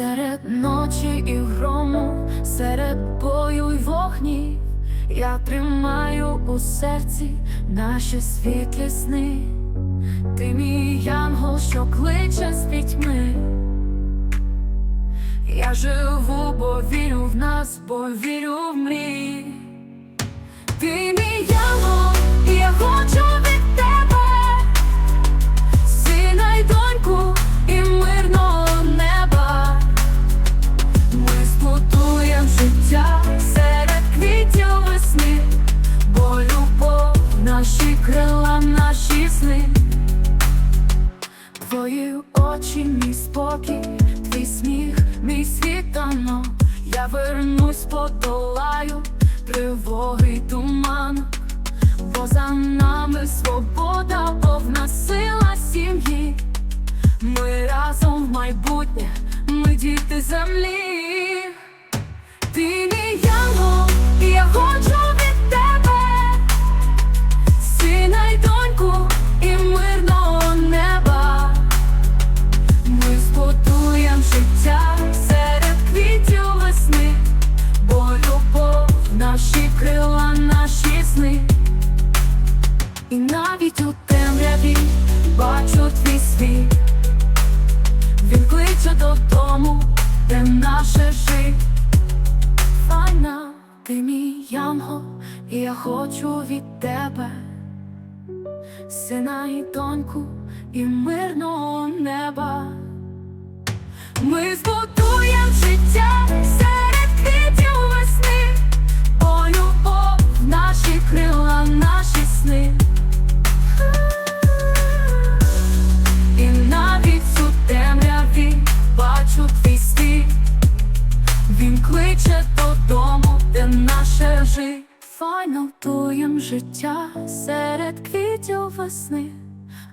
Серед ночі і грому, серед бою й вогні, я тримаю у серці наші світлі сни. Ти мій янгол, що кличе з пітьми. Я живу, бо вірю в нас, бо вірю в мрії. Крила, наші сни. Твої очі, мій спокій, твій сміх, мій світанок Я вернусь, подолаю тривоги туман, бо за нами свобода, повна сила сім'ї. Ми разом в майбутнє, ми діти землі. Навіть у темряві бачу твій світ. Він кличе додому, де наше. Файна, ти мій янгол, і я хочу від тебе сина і доньку і мирного неба. Ми збудуєм кличе додому, де наше жить. Файналтуєм життя серед квітів весни,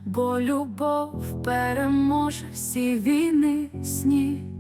бо любов переможе всі війни сні.